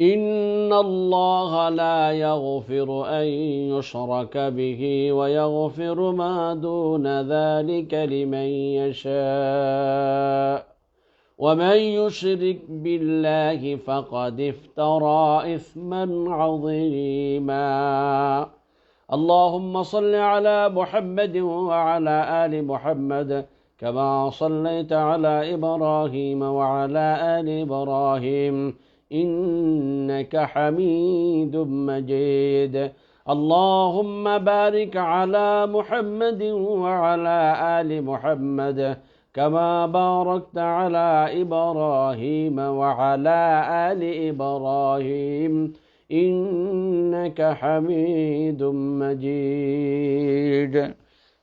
إن الله لا يغفر أن يشرك به ويغفر ما دون ذلك لمن يشاء ومن يشرك بالله فقد افترى إثما عظيما اللهم صل على محمد وعلى آل محمد كما صليت على إبراهيم وعلى آل إبراهيم إنك حميد مجيد اللهم بارك على محمد وعلى آل محمد كما باركت على إبراهيم وعلى آل إبراهيم إنك حميد مجيد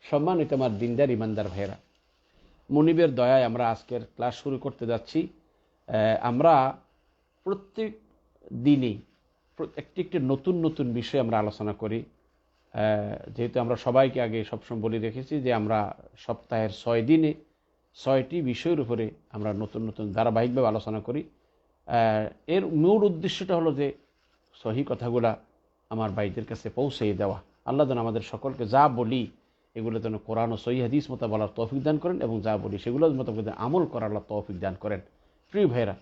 সম্মানিত আমার দিনদার ইমানদার ভাইয়েরা মনিবের দয়ায় আমরা আজকের ক্লাস শুরু করতে যাচ্ছি আমরা প্রত্যেক দিনই একটি একটি নতুন নতুন বিষয় আমরা আলোচনা করি। যেহেতু আমরা সবাইকে আগে সবসময় বলে রেখেছি যে আমরা সপ্তাহের ছয় দিনে ছয়টি বিষয়ের উপরে আমরা নতুন নতুন ধারাবাহিকভাবে আলোচনা করি। এর মূল উদ্দেশ্যটা হলো যে সহি কথাগুলা আমার ভাইদের কাছে পৌঁছে দেওয়া। আল্লাহ যেন আমাদের সকলকে যা বলি এগুলো যেন কোরআন ও সহি হাদিস মতো বলার তৌফিক দান করেন এবং যা বলি সেগুলোর মতো আমল করার তৌফিক দান করেন। প্রিয় ভাইরা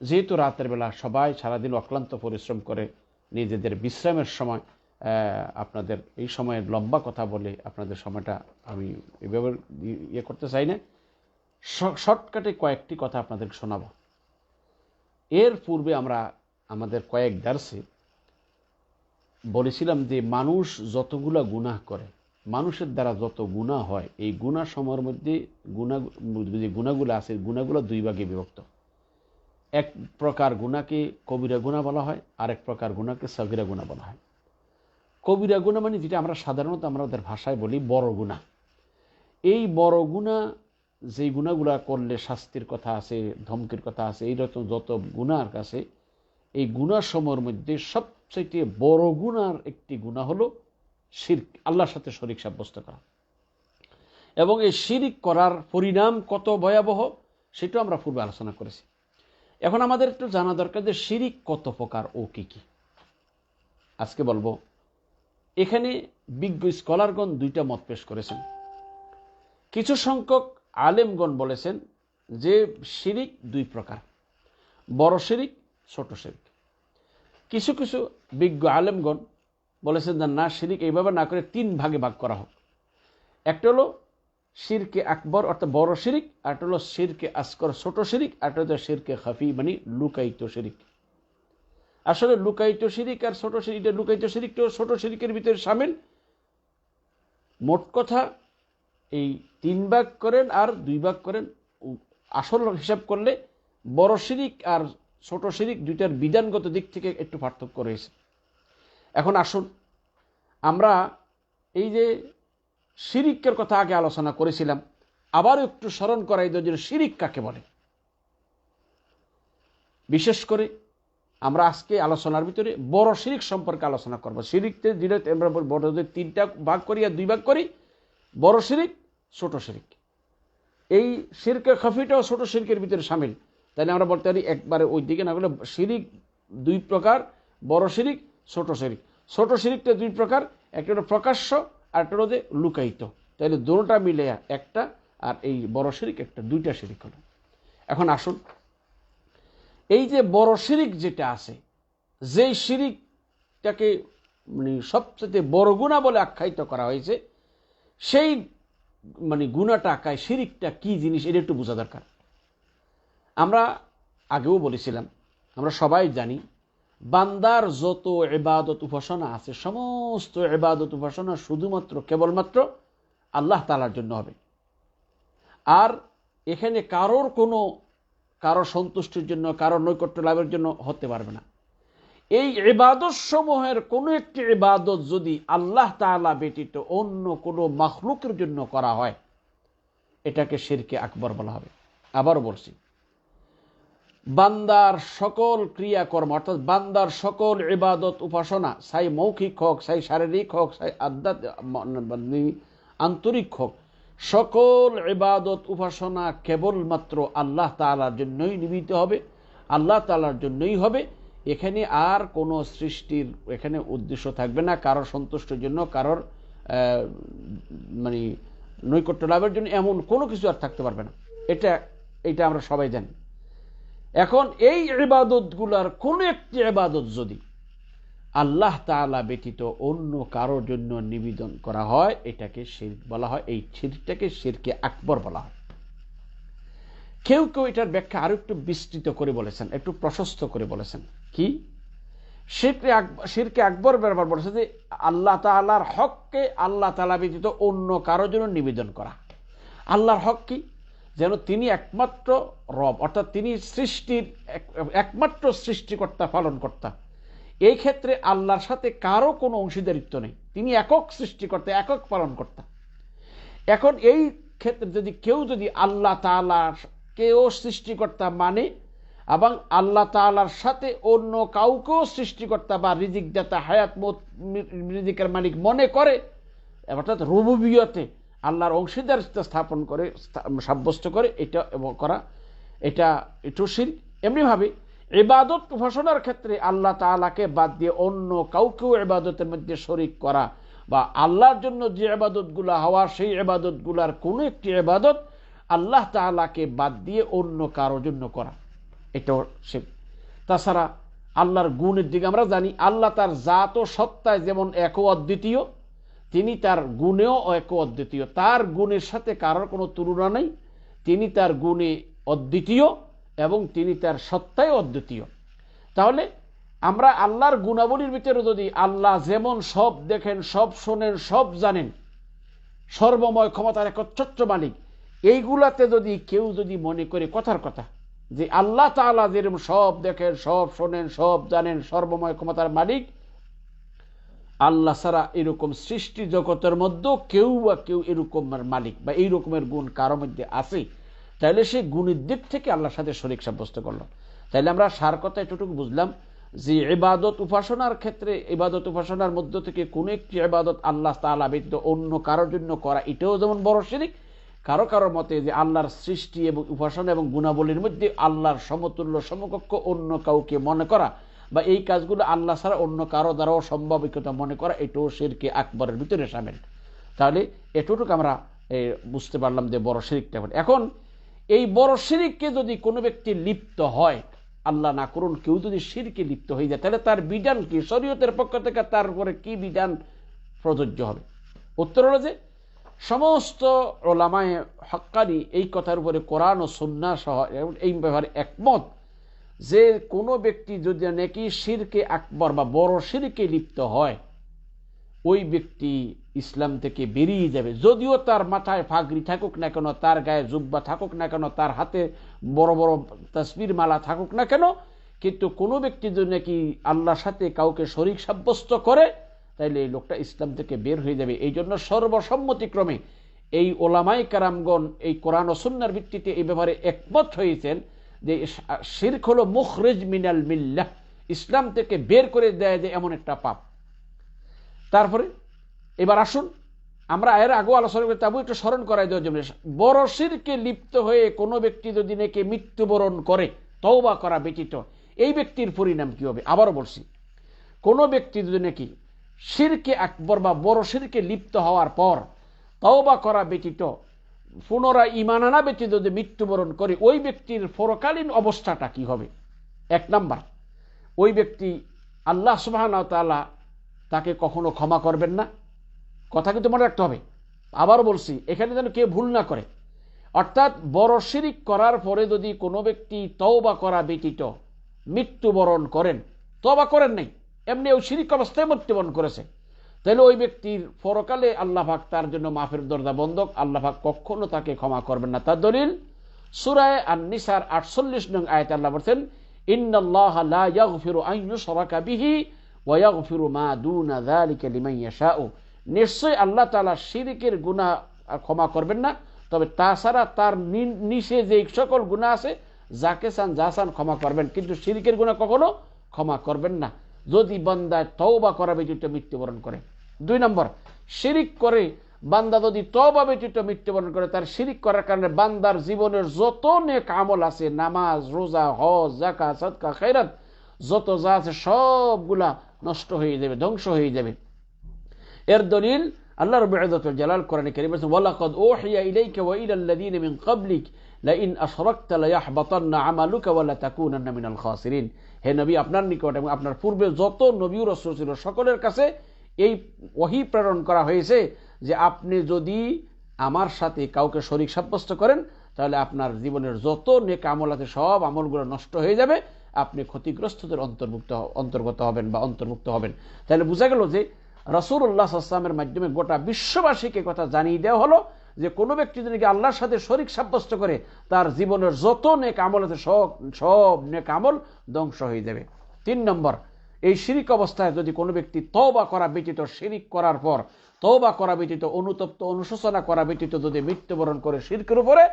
যেহেতু রাতের বেলা সবাই সারাদিন অক্লান্ত পরিশ্রম করে নিজেদের বিশ্রামের সময় আপনাদের এই সময়ে লম্বা কথা বলে আপনাদের সময়টা আমি এভাবে ইয়ে করতে চাই না। শর্টকাটে কয়েকটি কথা আপনাদের শোনাব। এর পূর্বে আমরা আমাদের কয়েক দার্সে বলেছিলাম যে মানুষ যতগুলো গুনাহ করে, মানুষের দ্বারা যত গুণা হয়, এই গুণা সময়ের মধ্যে গুণা যে গুণাগুলো আছে গুণাগুলো দুই ভাগে বিভক্ত। এক প্রকার গুণাকে কবিরা গুণা বলা হয় আর এক প্রকার গুণাকে সগিরা গুণা বলা হয়। কবিরা গুণা মানে যেটা আমরা সাধারণত আমাদের ভাষায় বলি বড় গুণা। এই বড় গুণা, যেই গুণাগুলা করলে শাস্তির কথা আছে, ধমকির কথা আছে এইরকম যত গুণার কাছে, এই গুণার সময়ের মধ্যে সবচেয়ে বড় গুণার একটি গুণা হলো শির্ক, আল্লাহর সাথে শরিক সাব্যস্ত করা। এবং এই শিরিক করার পরিণাম কত ভয়াবহ, সেটাও আমরা পূর্বে আলোচনা করেছি। এখন আমাদের একটু জানা দরকার যে শিরিক কত প্রকার ও কি কি। আজকে বলব, এখানে বিজ্ঞ স্কলারগণ দুইটা মত পেশ করেছেন। কিছু সংখ্যক আলেমগণ বলেছেন যে শিরিক দুই প্রকার, বড় শিরিক, ছোট শিরিক। কিছু কিছু বিজ্ঞ আলেমগণ বলেছেন যে না, শিরিক এইভাবে না করে তিন ভাগে ভাগ করা হোক। একটা হলো শিরকে আকবর, অর্থাৎ বড় শিরিক আরটা হলো শিরকে আসকর, ছোট শিরিক আরটা হচ্ছে শিরকে হাফি মানে লুকায়িত শিরিক। আসলে লুকায়িত শিরিক আর ছোট শিরিক লুকায়িত শিরিকটা ছোট শিরিকের ভিতরে সামিল। মোট কথা, এই তিন ভাগ করেন আর দুই ভাগ করেন আসল হিসাব করলে বড় শিরিক আর ছোট শিরিক দুইটার বিধানগত দিক থেকে একটু পার্থক্য রয়েছে। এখন আসুন, আমরা এই যে শিরিকের কথা আগে আলোচনা করেছিলাম। আবারও একটু স্মরণ করাই যে শিরিক কাকে বলে? বিশেষ করে আমরা আজকে আলোচনার ভিতরে বড় শিরিক সম্পর্কে আলোচনা করব। শিরিকতে যেটা আমরা বড়দের তিনটা ভাগ করি আর দুই ভাগ করি, বড় শিরিক, ছোট শিরিক। এই শিরকের খফিটাও ছোট শিরকের ভিতরে সামিল। তাহলে আমরা বলতে পারি একবারে ওই দিকে না করলে শিরিক দুই প্রকার, বড় শিরিক, ছোট শিরিক। ছোট শিরিকটা দুই প্রকার, একটা হলো প্রকাশ্য আর একটা হলো যে লুকায়িত। তাহলে দুটোটা মিলে একটা, আর এই বড় শিরিক একটা, দুইটা শিরিক হলো। এখন আসুন। এই যে বড় শিরিক যেটা আছে, যেই শিরিকটাকে মানে সবচেয়ে বড় গুণা বলে আখ্যায়িত করা হয়েছে, সেই মানে গুণাটা আঁকায় শিরিকটা কি জিনিস, এটা একটু বোঝা দরকার। আমরা আগেও বলেছিলাম, আমরা সবাই জানি বান্দার যত এবাদত উপাসনা আছে, সমস্ত এবাদত উপাসনা শুধুমাত্র, কেবলমাত্র আল্লাহ তালার জন্য হবে। আর এখানে কারোর কোনো, কারও সন্তুষ্টির জন্য কারোর নৈকট্য লাভের জন্য হতে পারবে না। এই এবাদত সমূহের কোনো একটি এবাদত যদি আল্লাহ তাআলা ব্যতীত অন্য কোনো মাখলুকের জন্য করা হয়, এটাকে শিরকে আকবর বলা হবে। আবারও বলছি বান্দার সকল ক্রিয়াকর্ম, অর্থাৎ বান্দার সকল ইবাদত উপাসনা সাই মৌখিক হোক সাই শারীরিক হোক সাই আধ্যাত্মিক, আন্তরিক হোক, সকল ইবাদত উপাসনা কেবলমাত্র আল্লাহ তালার জন্যই নিবিত হবে, আল্লাহ তালার জন্যই হবে। এখানে আর কোনো সৃষ্টির এখানে উদ্দেশ্য থাকবে না কারোর সন্তুষ্টের জন্য, কারোর মানে নৈকট্য লাভের জন্য এমন কোনো কিছু আর থাকতে পারবে না। এটা এটা আমরা সবাই জানি। এখন এই ইবাদতগুলার কোনো একটি ইবাদত যদি আল্লাহ তালা ব্যতীত অন্য কারোর জন্য নিবেদন করা হয়, এটাকে শির্ক বলা হয়। এই শিরটাকে শিরকে আকবর বলা হয়। কেউ কেউ এটার ব্যাখ্যা আরও একটু বিস্তৃত করে বলেছেন, একটু প্রশস্ত করে বলেছেন। কি? শিরকে শিরকে আকবর ব্যবহার বলেছে যে আল্লাহ তালার হককে আল্লাহ তালা ব্যতীত অন্য কারোর জন্য নিবেদন করা। আল্লাহর হক কি? যেন তিনি একমাত্র রব, অর্থাৎ তিনি সৃষ্টির একমাত্র সৃষ্টিকর্তা, পালনকর্তা। এই ক্ষেত্রে আল্লাহর সাথে কারও কোনো অংশীদারিত্ব নেই। তিনি একক সৃষ্টিকর্তা, একক পালনকর্তা। এখন এই ক্ষেত্রে যদি কেউ যদি আল্লাহ তালার কেউ সৃষ্টিকর্তা মানে এবং আল্লাহ তালার সাথে অন্য কাউকেও সৃষ্টিকর্তা বা রিজিক দাতা হায়াত রিজিকের মালিক মনে করে, অর্থাৎ রুবুবিয়তে আল্লাহর অংশীদারিত্ব স্থাপন করে সাব্যস্ত করে এটা এবং করা, এটা একটু শির, এমনিভাবে এবাদত উপাসনার ক্ষেত্রে আল্লাহ তালাকে বাদ দিয়ে অন্য কাউকেও এবাদতের মধ্যে শরিক করা বা আল্লাহর জন্য যে এবাদতগুলো হওয়া, সেই এবাদতগুলার কোনো একটি এবাদত আল্লাহ তালাকে বাদ দিয়ে অন্য কারোর জন্য করা। এটাও সে তাছাড়া আল্লাহর গুণের দিকে আমরা জানি, আল্লাহ তার জাত ও সত্তায় যেমন এক অদ্বিতীয় তিনি তার গুণেও এক অদ্বিতীয়। তার গুণের সাথে কারোর কোনো তুলনা নেই। তিনি তার গুণে অদ্বিতীয় এবং তিনি তার সত্তায় অদ্বিতীয়। তাহলে আমরা আল্লাহর গুণাবলীর ভিতরে যদি আল্লাহ যেমন সব দেখেন, সব শোনেন, সব জানেন, সর্বময় ক্ষমতার একচ্ছত্র মালিক, এইগুলাতে যদি কেউ যদি মনে করে কথার কথা, যে আল্লাহ তালা যেরকম সব দেখেন, সব শোনেন, সব জানেন, সর্বময় ক্ষমতার মালিক আল্লাহ ছাড়া এরকম সৃষ্টি জগতের মধ্যেও কেউ বা কেউ এরকম মালিক বা এই রকমের গুণ কারও মধ্যে আছে? তাহলে সে গুণের দিক থেকে আল্লাহর সাথে শরিক সাব্যস্ত করল। তাহলে আমরা সার কথা এতটুকু বুঝলাম যে এবাদত উপাসনার ক্ষেত্রে এবাদত উপাসনার মধ্য থেকে কোনো একটি এবাদত আল্লাহ তালা ব্যতীত অন্য কারোর জন্য করা, এটাও যেমন বড় শিরিক, কারও কারও মতে যে আল্লাহর সৃষ্টি এবং উপাসনা এবং গুণাবলীর মধ্যে আল্লাহর সমতুল্য সমকক্ষ অন্য কাউকে মনে করা বা এই কাজগুলো আল্লাহ ছাড়া অন্য কারও দ্বারাও সম্ভাবিকতা মনে করা, এটাও শিরকে আকবরের ভিতরে সামিল। তাহলে এটুকু আমরা বুঝতে পারলাম যে বড় শিরিকটা এখন এই বড় শিরিককে যদি কোনো ব্যক্তি লিপ্ত হয়, আল্লাহ না করুন, কেউ যদি শিরকে লিপ্ত হয়ে যায়, তাহলে তার বিধান কি? শরীয়তের পক্ষ থেকে তার উপরে কি বিধান প্রযোজ্য হবে? উত্তর হলো যে, সমস্ত ওলামায় হক্কানি এই কথার উপরে কোরআন ও সন্না সহ এই ব্যাপারে একমত যে কোনো ব্যক্তি যদি নাকি শিরকে আকবর বা বড় শিরকে লিপ্ত হয়, ওই ব্যক্তি ইসলাম থেকে বেরিয়ে যাবে। যদিও তার মাথায় ফাগরি থাকুক না কেন, তার গায়ে জুব্বা থাকুক না কেন, তার হাতে বড় বড় তসবির মালা থাকুক না কেন, কিন্তু কোনো ব্যক্তি যদি নাকি আল্লাহর সাথে কাউকে শরিক সাব্যস্ত করে, তাইলে এই লোকটা ইসলাম থেকে বের হয়ে যাবে। এই জন্য সর্বসম্মতিক্রমে এই ওলামাই কারামগণ এই কোরআন ও সুন্নার ভিত্তিতে এই ব্যাপারে একমত হয়েছেন যে শির্ক হলো মুখরেজ মিনাল মিল্লাহ ইসলাম থেকে বের করে দেয় যে এমন একটা পাপ। তারপরে, এবার আসুন, আমরা এর আগেও আলোচনা করি তাবু একটু স্মরণ করাই দেওয়ার জন্য। বড় শিরকে লিপ্ত হয়ে কোনো ব্যক্তি যদি নাকি মৃত্যুবরণ করে, তওবা করা ব্যতীত, এই ব্যক্তির পরিণাম কি হবে? আবারও বলছি, কোনো ব্যক্তি যদি নাকি শিরকে আকবর বা বড় শিরকে লিপ্ত হওয়ার পর তওবা করা ব্যতীত পুনরায় ইমানানা ব্যতীত মৃত্যুবরণ করে, ওই ব্যক্তির পরকালীন অবস্থাটা কি হবে? এক নাম্বার, ওই ব্যক্তি আল্লাহ সুবাহ তালা তাকে কখনো ক্ষমা করবেন না। কথা কিন্তু মনে রাখতে হবে। আবার বলছি, এখানে যেন কেউ ভুল না করে। অর্থাৎ বড় শিরিক করার পরে যদি কোনো ব্যক্তি তওবা করা ব্যতীত মৃত্যুবরণ করেন তবা করেন নাই, এমনি ওই শিরিক অবস্থায় মৃত্যুবরণ করেছে। তাহলে ওই ব্যক্তির পরকালে আল্লাহ পাক তার জন্য মাফের দরজা বন্ধক আল্লাহ পাক কখনো তাকে ক্ষমা করবেন না। তার দলিল সুরায় আর নিসার আটচল্লিশ নং আয়তে আল্লাহ বলছেন নিশ্চয় আল্লাহ তাআলা শিরকের গুনাহ ক্ষমা করবেন না, তবে তাছাড়া তার নিচে যে সকল গুনাহ আছে, যাকে চান, যা চান ক্ষমা করবেন। কিন্তু শিরকের গুনাহ কখনো ক্ষমা করবেন না। যদি বান্দায় তওবা করা, ব্যতীত মৃত্যুবরণ করে। দুই নম্বর, শিরিক করে বান্দা যদি তবা ব্যতীত মৃত্যুবরণ করে, তার শিরিক করার কারণে বান্দার জীবনের যত নেক আমল আছে, নামাজ, রোজা, হজ জাকা সদকা খৈরাত যত যা আছে সবগুলা নষ্ট হয়ে যাবে, ধ্বংস হয়ে যাবে। এর দলিল আল্লাহ রবি জালাল কোরআনে কারীম বলেছেন ওয়ালাকাদ ওহিয়া ইলাইকা ওয়া ইলাল লাযিনা মিন ক্বাবলিক, লাইন আশরাকতা লায়াহবাতান্না আমালুকা ওয়া মিনাল খাসিরিন। হে নবী, আপনার নিকট এবং আপনার পূর্বে যত নবী রাসূল ছিল, সকলের কাছে এই ওহী প্রেরণ করা হয়েছে যে আপনি যদি আমার সাথে কাউকে শরিক সাব্যস্ত করেন, তাহলে আপনার জীবনের যত নেক আমল আছে, সব আমলগুলো নষ্ট হয়ে যাবে। আপনি ক্ষতিগ্রস্তদের অন্তর্ভুক্ত অন্তর্গত হবেন বা অন্তর্ভুক্ত হবেন। তাহলে বোঝা গেল যে রসুল্লাহ আসলামের মাধ্যমে গোটা বিশ্ববাসীকে কথা জানিয়ে দেওয়া হলো যে কোনো ব্যক্তি যদি আল্লাহর সাথে শরিক সাব্যস্ত করে, তার জীবনের যত নেক আমল আছে, সব সব নেক আমল ধ্বংস হয়ে যাবে। তিন নম্বর এই শিরিক অবস্থায় যদি কোনো ব্যক্তি তওবা করা ব্যতীত শিরিক করার পর, তওবা করা ব্যতীত, অনুতপ্ত, অনুশোচনা করা ব্যতীত যদি মৃত্যুবরণ করে শিরকের উপরে,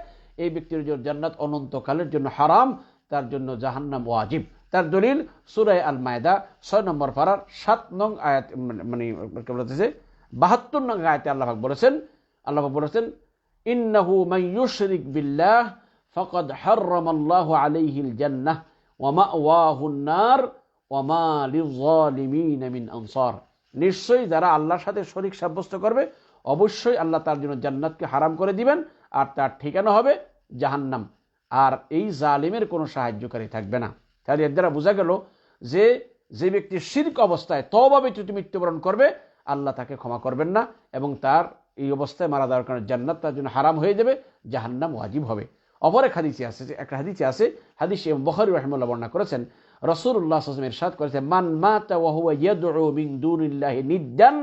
এই ব্যক্তির জান্নাত অনন্তকালের জন্য হারাম, তার জন্য জাহান্নাম ওয়াজিব। তার দলিল সুরাই আল মায়দা ছয় নম্বর পাড়ার সাত নং আয়াত মানে বলতেছে? বাহাত্তর নং আয়াতে আল্লাহ বলেছেন আল্লাহ বলেছেন, ইন্নাহু মাইয়ুশরিক বিল্লাহ ফকদ হার্রামাল্লাহু আলাইহিল জান্নাহ ওয়া মাওয়াহুন নিশ্চয়ই যারা আল্লাহর সাথে শরিক সাব্যস্ত করবে, অবশ্যই আল্লাহ তার জন্য জান্নাতকে হারাম করে দিবেন, আর তার ঠিকানা হবে জাহান্নাম। আর এই জালিমের কোনো সাহায্যকারী থাকবে না। তাহলে এর দ্বারা বোঝা গেল যে যে ব্যক্তি শির্ক অবস্থায় তবা ব্যতীত মৃত্যুবরণ করবে, আল্লাহ তাকে ক্ষমা করবেন না এবং তার এই অবস্থায় মারা দেওয়ার কারণে জান্নাত তার জন্য হারাম হয়ে যাবে, জাহান্নাম ওয়াজিব হবে। অপর এক হাদিসে আছে একটা হাদিসে আছে, হাদিস বখারি রহমুল্লাহ বর্ণনা করেছেন রসুল্লাহ আসলাম ইরশাদ করেছেন মান মাতা ওয়াহুয়া ইয়াদউ মিন দুনিল্লাহি নিদ্দান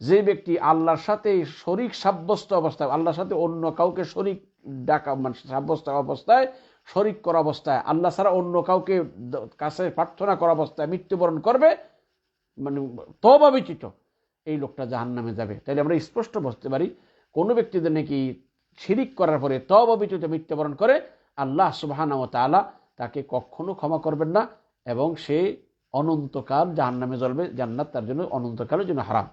যে ব্যক্তি আল্লাহর সাথে শরিক সাব্যস্ত অবস্থায়, আল্লাহর সাথে অন্য কাউকে শরিক ডাকা মানে সাব্যস্ত অবস্থায়, শরিক করা অবস্থায়, আল্লাহ ছাড়া অন্য কাউকে কাছে প্রার্থনা করা অবস্থায় মৃত্যুবরণ করবে মানে তবা এই লোকটা জাহান নামে যাবে। তাহলে আমরা স্পষ্ট বুঝতে পারি, কোনো ব্যক্তিদের নাকি শিরিক করার পরে তবা ব্যতীত মৃত্যুবরণ করে আল্লাহ সুবাহান তালা তাকে কখনো ক্ষমা করবেন না এবং সে অনন্তকাল জাহান নামে জ্বলবে, জান্নাত তার জন্য অনন্তকালের জন্য হারাম।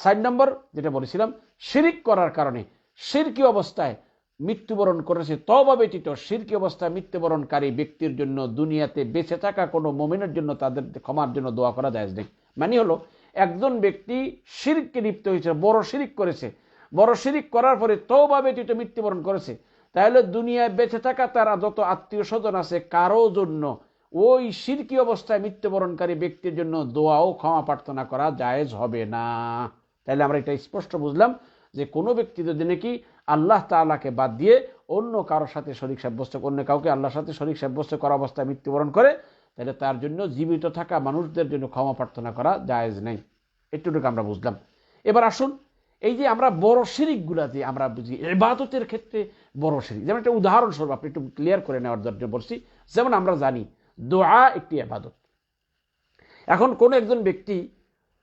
সাইড নম্বর যেটা বলেছিলাম, শিরিক করার কারণে শিরকি অবস্থায় মৃত্যুবরণ করেছে। তবা ব্যতীত শিরকি অবস্থায় মৃত্যুবরণকারী ব্যক্তির জন্য দুনিয়াতে বেঁচে থাকা কোনো মোমেনের জন্য তাদের ক্ষমার জন্য দোয়া করা যায় নেই। মানে হলো, একজন ব্যক্তি শিরকে লিপ্ত হয়েছে, বড় শিরিক করেছে। বড় শিরিক করার পরে তবা ব্যতীত মৃত্যুবরণ করেছে। তাহলে দুনিয়ায় বেঁচে থাকা তারা যত আত্মীয় স্বজন আছে, কারও জন্য ওই শিরকি অবস্থায় মৃত্যুবরণকারী ব্যক্তির জন্য দোয়াও ক্ষমা প্রার্থনা করা জায়েজ হবে না। তাহলে আমরা এটা স্পষ্ট বুঝলাম যে কোনো ব্যক্তি যদি নাকি আল্লাহ তালাকে বাদ দিয়ে অন্য কারোর সাথে শরিক সাব্যস্ত, অন্য কাউকে আল্লাহর সাথে শরিক সাব্যস্ত করা অবস্থায় মৃত্যুবরণ করে, তাহলে তার জন্য জীবিত থাকা মানুষদের জন্য ক্ষমা প্রার্থনা করা জায়েজ নেই। একটুটুকু আমরা বুঝলাম। এবার আসুন এই যে আমরা বড় শিরিকগুলা যে আমরা বুঝি এবাদতের ক্ষেত্রে বড় শিরিক। যেমন একটা উদাহরণস্বরূপ আপনি একটু ক্লিয়ার করে নেওয়ার জন্য বলছি, যেমন আমরা জানি, দোয়া একটি আবাদত এখন কোন একজন ব্যক্তি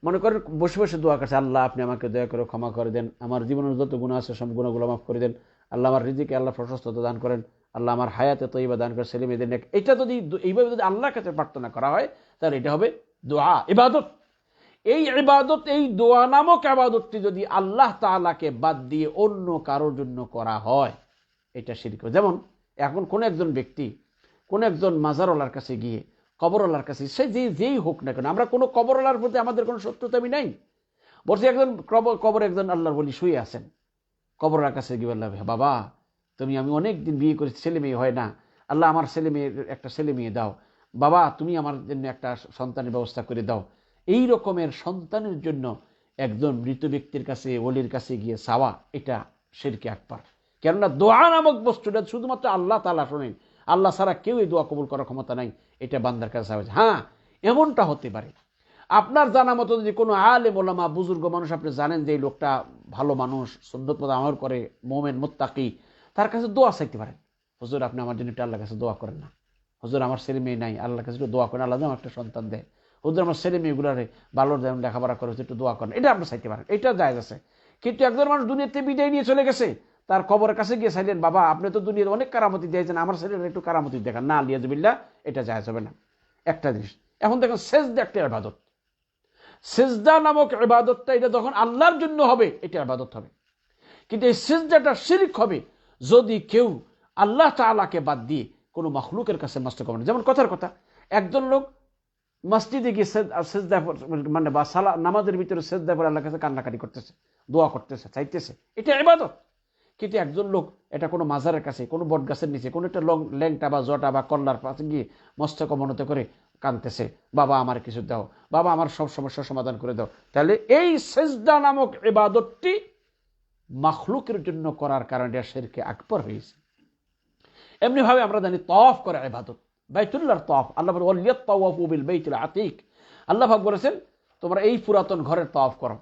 মনে করেন বসে বসে দোয়া করছে, আল্লাহ, আপনি আমাকে দয়া করে ক্ষমা করে দেন, আমার জীবনের যত গুণ আছে সব গুণগুলো মাফ করে দেন, আল্লাহ আমার রিজিকে আল্লাহ প্রশস্ততা দান করেন, আল্লাহ আমার হায়াতে তৈবা দান করে ছেলে মেয়েদের এটা যদি এইভাবে যদি আল্লাহর কাছে প্রার্থনা করা হয়, তাহলে এটা হবে দোয়া, ইবাদত। এই ইবাদত, এই দোয়া নামক আবাদতটি যদি আল্লাহ তালাকে বাদ দিয়ে অন্য কারোর জন্য করা হয়, এটা শিরিক যেমন, এখন কোন একজন ব্যক্তি, কোন একজন মাজারওয়ালার কাছে গিয়ে, কবরওয়ালার কাছে, সে যে যেই হোক না কেন, আমরা কোনো কবরওয়ালার প্রতি আমাদের কোনো শত্রুতা আমি নাই। বলছি একজন কবর একজন আল্লাহর বলি শুয়ে আছেন। কবরের কাছে গিয়ে বললাম বাবা, তুমি আমি অনেক দিন বিয়ে করেছি, ছেলে মেয়ে হয় না। আল্লাহ আমার ছেলে মেয়ের একটা ছেলে মেয়ে দাও। বাবা, তুমি আমার জন্য একটা সন্তানের ব্যবস্থা করে দাও। এই রকমের সন্তানের জন্য একজন মৃত ব্যক্তির কাছে, ওলির কাছে গিয়ে চাওয়া, এটা শেরকে আকবার। কেননা দোয়া নামক বস্তুটা শুধুমাত্র আল্লাহ তালা শোনেন। আল্লাহ ছাড়া কেউ এই দোয়া কবুল করার ক্ষমতা নাই। এটা বান্দার কাছে চাওয়া। হ্যাঁ এমনটা হতে পারে। আপনার জানা মতো যদি কোনো আলে মোলামা বুজুর্গ মানুষ আপনি জানেন যে এই লোকটা ভালো মানুষ সুন্দর মতো আমল করে, মোমেন, মোত্তাকি, তার কাছে দোয়া চাইতে পারেন। হজুর, আপনি আমার জন্য একটু আল্লাহর কাছে দোয়া করেন না। হজুর, আমার ছেলে মেয়ে নাই, আল্লাহর কাছে দোয়া করেন। আল্লাহ যেন একটা সন্তান দেয়। হুজুর আমার ছেলে মেয়েগুলারে ভালো যেমন লেখাপড়া করে, একটু দোয়া করেন। এটা আপনি চাইতে পারেন। এটা যায় আছে। কিন্তু একজন মানুষ দুনিয়াতে বিদায় নিয়ে চলে গেছে, তার কবরের কাছে গিয়ে চাইলেন, বাবা, আপনি তো দুনিয়ার অনেক কারামতি দিয়েছেন, আমার ছেলের একটু কারামতি দেখান। না লিয়াজবিল্লা এটা যায় হবে না। একটা জিনিস, এখন দেখেন সেজদা একটা ইবাদত। সেজদা নামক ইবাদতটা এটা যখন আল্লাহর জন্য হবে, এটা ইবাদত হবে। কিন্তু এই সেজদাটা শিরিক হবে যদি কেউ আল্লাহ তাআলাকে বাদ দিয়ে কোনো মখলুকের কাছে মস্তক মানে যেমন কথার কথা, একজন লোক মসজিদে গিয়ে মানে বা সালা নামাজের ভিতরে সেজদা পরে আল্লাহর কাছে কান্নাকাটি করতেছে, দোয়া করতেছে, চাইতেছে। এটা ইবাদত। কিন্তু একজন লোক এটা কোনো মাজারের কাছে, কোনো বট গাছের নিচে, কোনো একটা লং ল্যাংটা বা জটা বা কল্লার পাশে গিয়ে মস্তক মনত করে কানতেছে বাবা, আমার কিছু দাও, বাবা, আমার সব সমস্যার সমাধান করে দাও। তাহলে এই সেজদা নামক এবাদতটি মাখলুকের জন্য করার কারণে শেরকে আকবর হয়েছে। এমনিভাবে আমরা জানি তফ করে ইবাদত। বাইতুল্লাহর তফ আল্লাহ বলে ওয়ালিয়াত তাওয়াফু বিল বাইতুল আতিক আল্লাহ পাক বলেছেন, তোমরা এই পুরাতন ঘরের তফ করো।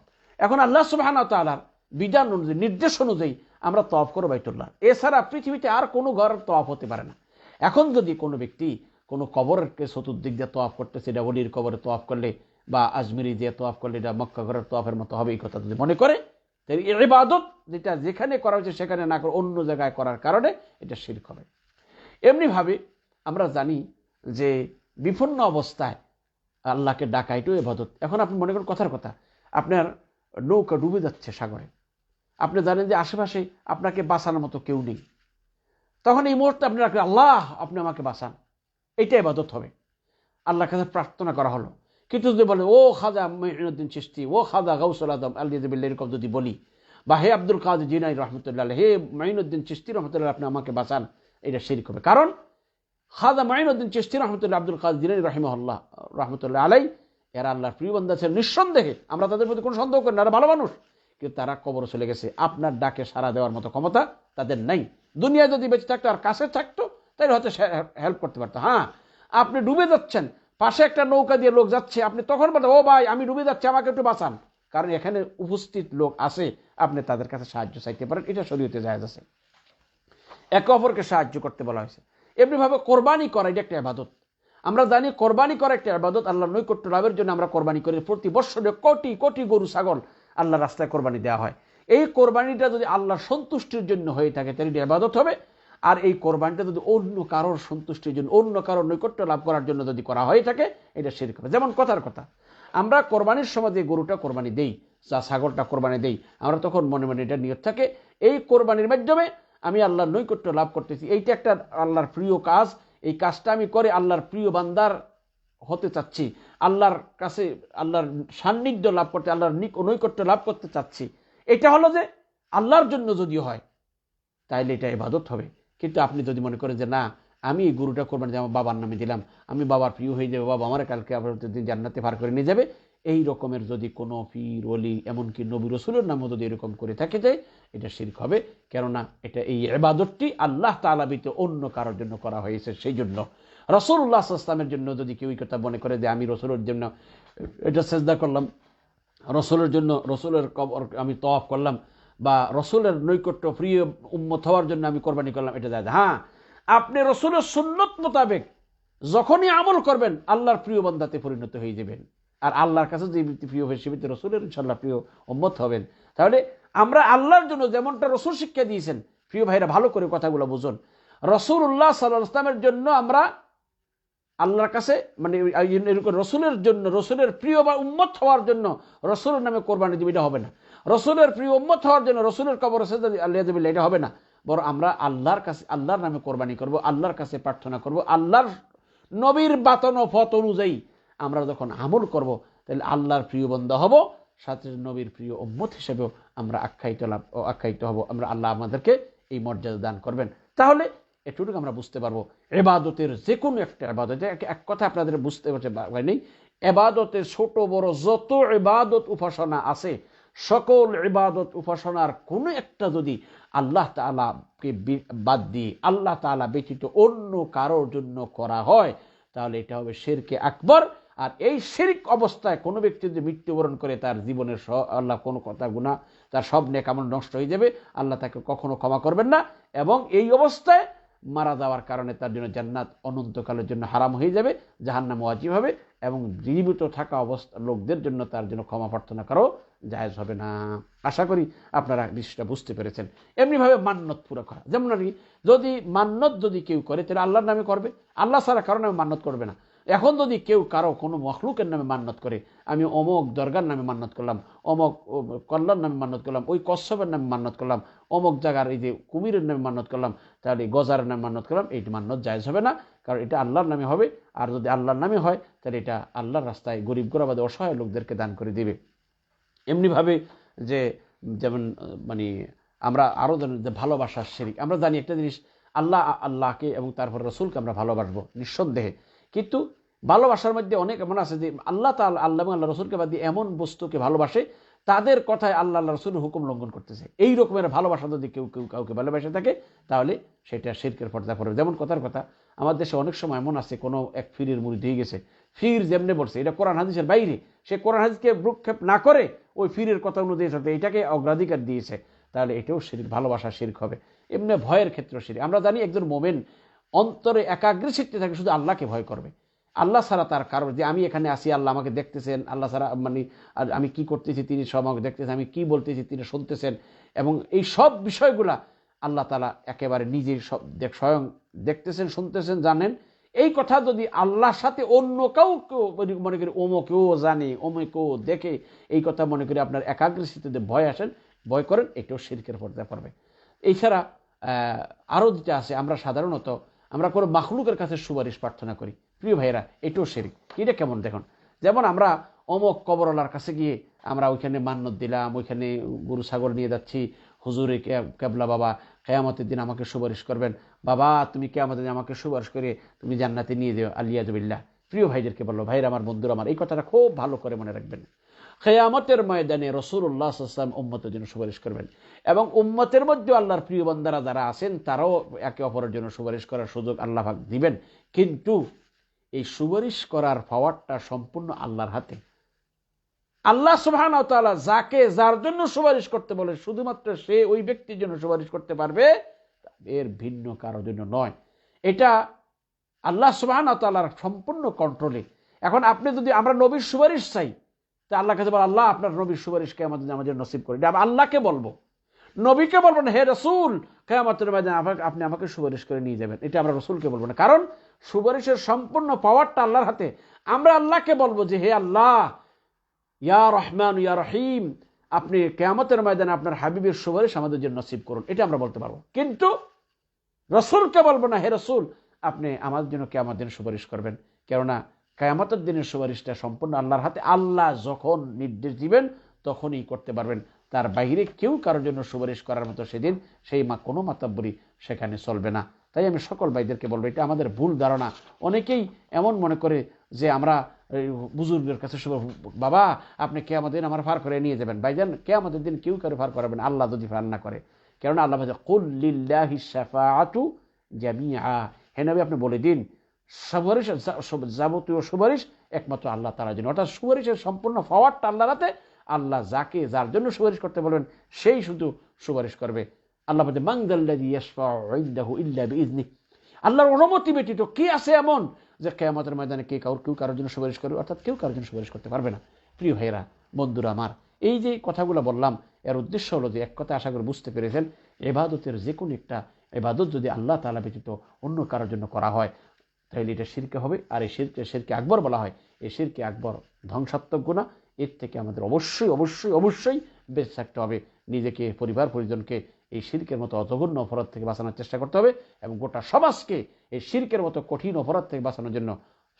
এখন আল্লাহ সুবহানাহু ওয়া তাআলার বিধান অনুযায়ী, নির্দেশ অনুযায়ী আমরা তফ করো বাইতুল্লাহ। এছাড়া পৃথিবীতে আর কোনো ঘরের তফ হতে পারে না। এখন যদি কোনো ব্যক্তি কোনো কবরকে চতুর্দিক দিয়ে তোয়াফ করতেছে, এটা অলির কবরে তোয়াফ করলে বা আজমিরি দিয়ে তোয়াফ করলে এটা মক্কা ঘরের তোয়াফের মতো হবে, এই কথা যদি মনে করে, তাহলে যেটা যেখানে করা হয়েছে সেখানে না করে অন্য জায়গায় করার কারণে এটা শিরক হবে। এমনিভাবে আমরা জানি যে বিপন্ন অবস্থায় আল্লাহকে ডাকা এটাও এবাদত এখন আপনি মনে করেন কথার কথা, আপনার নৌকা ডুবে যাচ্ছে সাগরে। আপনি জানেন যে আশেপাশে আপনাকে বাঁচানোর মতো কেউ নেই। তখন এই মুহূর্তে আপনি রাখবেন আল্লাহ, আপনি আমাকে বাঁচান। এইটা এবাদত হবে। আল্লাহর কাছে প্রার্থনা করা হলো। কিন্তু যদি বলে ও খাজা মহিনুদ্দিন চিস্তি ও খাজা গৌসল আদম আল্লাহ এরকম যদি বলি, বা হে আব্দুল কাদের জিনাই রহমতুল্লাহ হে মাইনুদ্দিন চিস্তি রহমতুল্লাহ আপনি আমাকে বাঁচান। এটা শিরিক হবে। কারণ খাজা মাইনুদ্দিন চিস্তি রহমতুল্লাহ আব্দুল জিনাই রহিমহল্লাহ, রহমতুল্লাহ আলাই এরা আল্লাহর প্রিয় বন্ধা ছিলেন নিঃসন্দেহে। আমরা তাদের প্রতি কোনো সন্দেহ করি না, এরা ভালো মানুষ। কিন্তু তারা কবর চলে গেছে। আপনার ডাকে সাড়া দেওয়ার মতো ক্ষমতা তাদের নাই। দুনিয়ায় যদি বেঁচে থাকতো আর কাছে থাকতো, তাহলে হয়তো হেল্প করতে পারতো। হ্যাঁ আপনি ডুবে যাচ্ছেন। পাশে একটা নৌকা দিয়ে লোক যাচ্ছে। আপনি তখন বলেন ও ভাই, আমি ডুবে যাচ্ছি, আমাকে একটু বাঁচান। কারণ এখানে উপস্থিত লোক আছে, আপনি তাদের কাছে সাহায্য চাইতে পারেন। এটা শরীয়তে যায় আছে। একে অপরকে সাহায্য করতে বলা হয়েছে। এমনিভাবে কোরবানি করা এটা একটা আবাদত। আমরা জানি কোরবানি করা একটা আবাদত আল্লাহ নৈকট্য লাভের জন্য আমরা কোরবানি করি। প্রতি বৎসরে কোটি কোটি গরু, ছাগল আল্লাহ রাস্তায় কোরবানি দেওয়া হয়। এই কোরবানিটা যদি আল্লাহর সন্তুষ্টির জন্য হয়ে থাকে, তাহলে এটা আবাদত হবে। আর এই কোরবানিটা যদি অন্য কারোর সন্তুষ্টির জন্য, অন্য কারোর নৈকট্য লাভ করার জন্য যদি করা হয়ে থাকে, এটা শিরক হবে। যেমন কথার কথা, আমরা কোরবানির সময় যে গরুটা কোরবানি দেই, যা ছাগলটা কোরবানি দেই, আমরা তখন মনে মনে এটা নিয়ত থাকে। এই কোরবানির মাধ্যমে আমি আল্লাহর নৈকট্য লাভ করতেছি। এইটা একটা আল্লাহর প্রিয় কাজ। এই কাজটা আমি করে আল্লাহর প্রিয় বান্দার হতে চাচ্ছি। আল্লাহর কাছে আল্লাহর সান্নিধ্য লাভ করতে, আল্লাহর নৈকট্য লাভ করতে চাচ্ছি। এটা হলো যে আল্লাহর জন্য যদি হয়, তাইলে এটা ইবাদত হবে। কিন্তু আপনি যদি মনে করেন যে, না, আমি এই গরুটা করবেন যে আমার বাবার নামে দিলাম, আমি বাবার প্রিয় হয়ে যাবে, বাবা আমার কালকে আবার দিন জান্নাতে পার করে নিয়ে যাবে এই রকমের যদি কোনো পীর অলি এমনকি নবী রসুলের নামও যদি এরকম করে থাকে যায় এটা শির্ক হবে, কেননা এটা এই এবাদতটি আল্লাহ তালাবিতে অন্য কারোর জন্য করা হয়েছে সেই জন্য রসুল্লাহ আসলামের জন্য যদি কেউ কথা মনে করে যে আমি রসুলের জন্য এটা চেষ্টা করলাম, রসুলের জন্য, রসুলের কবর আমি তফ করলাম, বা রসুলের নৈকট্য প্রিয় উম্মত হওয়ার জন্য আমি কোরবানি করলাম, এটা যায় হ্যাঁ আপনি রসুলের সুন্নত মোতাবেক যখনই আমল করবেন, আল্লাহর প্রিয় বন্ধাতে পরিণত হয়ে যাবেন। আর আল্লাহর কাছে যে ব্যক্তি প্রিয় হবে, সে ব্যক্তি রসুলের ইনশাল্লাহ প্রিয় উম্মত হবেন। তাহলে আমরা আল্লাহর জন্য যেমনটা রসুল শিক্ষা দিয়েছেন, প্রিয় ভাইরা, ভালো করে কথাগুলো বুঝুন। রসুল উল্লাহ সাল্লাহ ইসলামের জন্য আমরা আল্লাহর কাছে মানে এরকম রসুলের জন্য, রসুলের প্রিয় বা উম্মত হওয়ার জন্য রসুলের নামে কোরবানি দিবি, এটা হবে না। রসুলের প্রিয় উম্মত হওয়ার জন্য রসুলের কবর আল্লাহ দেবিল্লা এটা হবে না। বরং আমরা আল্লাহর কাছে, আল্লাহর নামে কোরবানি করব, আল্লাহর কাছে প্রার্থনা করব, আল্লাহর নবীর বাতন ও ফত অনুযায়ী আমরা যখন আমল করব, তাহলে আল্লাহর প্রিয় বন্ধ হব, সাথে নবীর প্রিয় উম্মত হিসেবেও আমরা আখ্যায়িত লাভ আখ্যায়িত হব। আমরা আল্লাহ আমাদেরকে এই মর্যাদা দান করবেন। তাহলে এটুকু আমরা বুঝতে পারব। এবাদতের যে কোনো একটা এবাদত এক কথা আপনাদের বুঝতে পারছে নেই? এবাদতের ছোট, বড় যত এবাদত উপাসনা আছে, সকল ইবাদত উপাসনার কোনো একটা যদি আল্লাহ তালাকে বাদ দিয়ে আল্লাহ তালা ব্যতীত অন্য কারোর জন্য করা হয়, তাহলে এটা হবে শেরকে আকবর। আর এই শিরিক অবস্থায় কোনো ব্যক্তি যদি মৃত্যুবরণ করে, তার জীবনের আল্লাহ কোনো কথা গুণা তার সব নেকামল নষ্ট হয়ে যাবে, আল্লাহ তাকে কখনো ক্ষমা করবেন না এবং এই অবস্থায় মারা যাওয়ার কারণে তার জন্য জান্নাত অনন্তকালের জন্য হারাম হয়ে যাবে, জাহান্নাম ওয়াজিব হবে এবং জীবিত থাকা অবস্থা, লোকদের জন্য তার জন্য ক্ষমা প্রার্থনা করাও জায়জ হবে না। আশা করি আপনারা বিষয়টা বুঝতে পেরেছেন। এমনিভাবে মান্যত পুরো করা। যেমন আর যদি মান্যত যদি কেউ করে, তাহলে আল্লাহর নামে করবে। আল্লাহ ছাড়া কারণে মান্যত করবে না। এখন যদি কেউ কারও কোনো মখলুকের নামে মান্যত করে, আমি অমক দরগার নামে মান্নত করলাম, অমক কল্লার নামে মান্নত করলাম, ওই কশ্যপের নামে মান্নত করলাম, অমক জায়গার এই যে কুমিরের নামে মান্নত করলাম, তাহলে গজারের নামে মান্নত করলাম, এইটি মান্নত জায়জ হবে না, কারণ এটা আল্লাহর নামে হবে, আর যদি আল্লাহর নামে হয়, তাহলে এটা আল্লাহর রাস্তায় গরিব গোরাবাদে অসহায় লোকদেরকে দান করে দিবে। এমনিভাবে যে যেমন মানে আমরা আরও ভালোবাসার শেরিক, আমরা জানি একটা জিনিস, আল্লাহ আল্লাহকে এবং তারপর রসুলকে আমরা ভালোবাসবো নিঃসন্দেহে। কিন্তু ভালোবাসার মধ্যে অনেক এমন আছে যে আল্লাহ তাল আল্লাহ আল্লাহ রসুলকে বাদ দিয়ে এমন বস্তুকে ভালোবাসে, তাদের কথায় আল্লাহ আল্লাহ রসুলের হুকুম লঙ্ঘন করতেছে। এই রকমের ভালোবাসা যদি কেউ কেউ কাউকে ভালোবাসে থাকে, তাহলে সেটা শিরকের পর্দা পড়বে। যেমন কথার কথা, আমার দেশে অনেক সময় এমন আছে, কোনো এক ফিরের মুড়ি দিয়ে গেছে, ফির যেমনে বলছে, এটা কোরআন হাদিসের বাইরে, সে কোরআন হাদিসকে ভ্রুক্ষেপ না করে ওই ফিরের কথা অনুযায়ী সাথে এটাকে অগ্রাধিকার দিয়েছে, তাহলে এটাও শিরিক ভালোবাসা শির্ক হবে। এমনি ভয়ের ক্ষেত্রে শিরিক আমরা জানি একজন মোমেন অন্তরে একাগ্রচিত্তে থাকে, শুধু আল্লাহকে ভয় করবে। আল্লাহ ছাড়া তার কারণ যে আমি এখানে আসি আল্লাহ আমাকে দেখতেছেন, আল্লাহ ছাড়া মানে আমি কি করতেছি, তিনি সব আমাকে দেখতেছেন, আমি কি বলতেছি, তিনি শুনতেছেন। এবং এই সব বিষয়গুলা আল্লাহ তালা একেবারে নিজেই সব স্বয়ং দেখতেছেন, শুনতেছেন, জানেন। এই কথা যদি আল্লাহর সাথে অন্য কেউ কেউ মনে করি ওমকেও জানে ওমকেও দেখে, এই কথা মনে করি আপনার একাগ্রচিত্তে ভয় আসেন, ভয় করেন, এটাও শিরকের পর্যায়ে পড়বে। এছাড়া আরও যেটা আছে, আমরা সাধারণত আমরা কোনো মাখলুকের কাছে সুপারিশ প্রার্থনা করি। প্রিয় ভাইয়েরা, এটাও শেরিক এটা কেমন দেখুন? যেমন আমরা অমক কবরলার কাছে গিয়ে আমরা ওইখানে মান্যত দিলাম, ওইখানে গরু ছাগল নিয়ে যাচ্ছি, হুজুরে কেবলা বাবা, কেয়ামতের দিন আমাকে সুপারিশ করবেন। বাবা, তুমি কেয়ামতের দিন আমাকে সুপারিশ করে তুমি জান্নাতে নিয়ে যাও, আলিয়াজবিল্লাহ। প্রিয় ভাইদেরকে বলল, ভাইরা আমার, বন্ধুরা আমার, এই কথাটা খুব ভালো করে মনে রাখবেন। খেয়ামতের ময়দানে রসুল্লাহ আসলাম উম্মতের জন্য সুপারিশ করবেন। এবং উম্মতের মধ্যে আল্লাহর প্রিয় বন্দারা যারা আছেন, তারাও একে অপরের জন্য সুপারিশ করার সুযোগ আল্লাহ দিবেন। কিন্তু এই সুপারিশ করার পাওয়ারটা সম্পূর্ণ আল্লাহর হাতে। আল্লাহ সুবহান যাকে, যার জন্য সুপারিশ করতে বলে, শুধুমাত্র সে ওই ব্যক্তির জন্য সুপারিশ করতে পারবে এর ভিন্ন কারোর জন্য নয়। এটা আল্লাহ সুবহান তালার সম্পূর্ণ কন্ট্রোলে এখন আপনি যদি আমরা নবীর সুপারিশ চাই, তা আল্লাহ কাছে বল, আল্লাহ, আপনার নবীর সুপারিশকে আমাদের আমাদের নসিব করি। আল্লাহকে বলব। নবীকে বলব না হে রসুল, কেয়ামতের মাঝে আপনি আমাকে সুপারিশ করে নিয়ে যাবেন। এটা আমরা রসুলকে বলব না। কারণ সুপারিশের সম্পূর্ণ পাওয়ারটা আল্লাহর হাতে। আমরা আল্লাহকে বলব যে, হে আল্লাহ, ইয়া রহমান, ইয়া রহিম, আপনি কেয়ামতের ময়দানে আপনার হাবিবের সুপারিশ আমাদের জন্য নসিব করুন। এটা আমরা বলতে পারব। কিন্তু রসুলকে বলব না, হে রসুল, আপনি আমাদের জন্য কেয়ামত দিন সুপারিশ করবেন। কেননা কেয়ামতের দিনের সুপারিশটা সম্পূর্ণ আল্লাহর হাতে। আল্লাহ যখন নির্দেশ দিবেন, তখনই করতে পারবেন। তার বাইরে কেউ কারোর জন্য সুপারিশ করার মতো সেদিন সেই মা কোনো মাতাব্বরী সেখানে চলবে না। তাই আমি সকল ভাইদেরকে বলব, এটা আমাদের ভুল ধারণা। অনেকেই এমন মনে করে যে আমরা বুজুর্গের কাছে বাবা, আপনি কে আমাদের আমার ফার করে নিয়ে যাবেন। ভাইজান কে আমাদের দিন কেউ কারও ফার করাবেন আল্লাহ যদি ফার না করে। কেননা আল্লাহ কুল্লিল্লাহি সাফাআতু জামিআ। হে আপনি বলে দিন, সুপারিশ যাবতীয় সুপারিশ একমাত্র আল্লাহ তালার জন্য। অর্থাৎ সুপারিশের সম্পূর্ণ পাওয়ারটা আল্লাহ রাতে আল্লাহ যাকে যার জন্য সুপারিশ করতে বলবেন, সেই শুধু সুপারিশ করবে। আল্লাহ বলতে মাংদাল্লাহু ইজনি আল্লাহর অনুমতি ব্যতীত কি আছে এমন যে কেয়ামতের ময়দানে কে কাউর কেউ কারোর জন্য সুপারিশ করবে, অর্থাৎ কেউ কারোর জন্য সুপারিশ করতে পারবে না। প্রিয় ভাইয়েরা, বন্ধুরা আমার, এই যে কথাগুলো বললাম, এর উদ্দেশ্য হলো যে এক কথা আশা করে বুঝতে পেরেছেন, এবাদতের যে কোনো একটা এবাদত যদি আল্লাহ তালা ব্যতীত অন্য কারোর জন্য করা হয় তাহলে এটা শিরকে হবে। আর এই শিরকে শিরকে আকবর বলা হয়। এই শিরকে আকবর ধ্বংসাত্মক গুণা এর থেকে আমাদের অবশ্যই অবশ্যই অবশ্যই বেঁচে থাকতে হবে। নিজেকে, পরিবার, পরিজনকে এই শিরকের মতো অতগণ্য অপরাধ থেকে বাঁচানোর চেষ্টা করতে হবে এবং গোটা সমাজকে এই শিরকের মতো কঠিন অপরাধ থেকে বাঁচানোর জন্য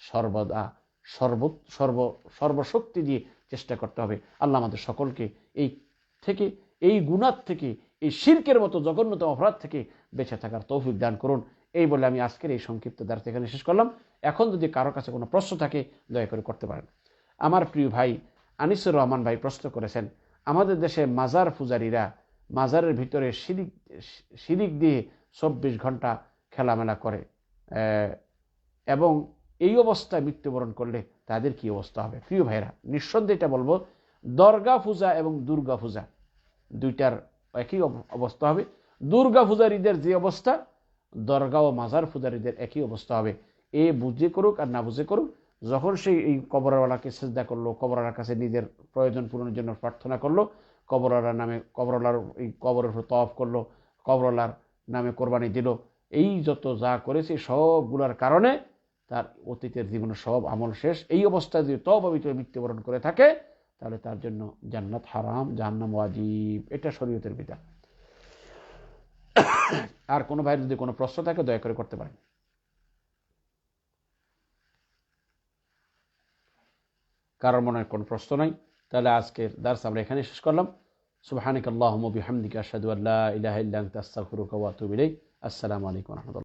সর্বদা সর্ব সর্ব, সর্বশক্তি দিয়ে চেষ্টা করতে হবে। আল্লাহ আমাদের সকলকে এই থেকে, এই গুণার থেকে, এই শিরকের মতো জঘন্যতম অপরাধ থেকে বেঁচে থাকার তৌফিক দান করুন। এই বলে আমি আজকের এই সংক্ষিপ্ত দ্বার এখানে শেষ করলাম। এখন যদি কারও কাছে কোনো প্রশ্ন থাকে, দয়া করে করতে পারেন। আমার প্রিয় ভাই আনিসুর রহমান ভাই প্রশ্ন করেছেন, আমাদের দেশে মাজার পূজারীরা মাজারের ভিতরে শিরিক শিরিক দিয়ে চব্বিশ ঘণ্টা খেলামেলা করে এবং এই অবস্থায় মৃত্যুবরণ করলে তাদের কি অবস্থা হবে? প্রিয় ভাইরা নিঃসন্দেহে এটা বলব, দর্গা পূজা এবং দুর্গা পূজা দুইটার একই অব- অবস্থা হবে। দুর্গা পূজারীদের যে অবস্থা, দরগা ও মাজার পূজারীদের একই অবস্থা হবে। এ বুঝে করুক আর না বুঝে করুক যখন সেই এই কবরওয়ালাকে চেষ্টা করল, কবরওয়ালার কাছে নিজের প্রয়োজন পূরণের জন্য প্রার্থনা করল, কবরওয়ালার নামে, কবরওয়ালার এই কবরের উপর তওয়াফ করল, কবরওয়ালার নামে কোরবানি দিল। এই যত যা করেছে, সবগুলোর কারণে তার অতীতের জীবনের সব আমল শেষ। এই অবস্থায় যদি তবাবিত মৃত্যুবরণ করে থাকে, তাহলে তার জন্য জান্নাত হারাম, জাহান্নাম ওয়াজিব। এটা শরীয়তের বিধান। আর কোনো ভাইয়ের যদি কোনো প্রশ্ন থাকে, দয়া করে করতে পারেন। কারোর মনে কোনো প্রশ্ন নাই। তাহলে আজকের দার্স আমরা এখানে শেষ করলাম। সুবাহানিক আল্লাহ বিহামদিকা হামদিক আসাদু আল্লাহ ইলাহ ইল্লাহ আস্তাগফিরুকা ওয়া আতুবু ইলাইক। আসসালামু আলাইকুম রাহমাতুল্লাহ।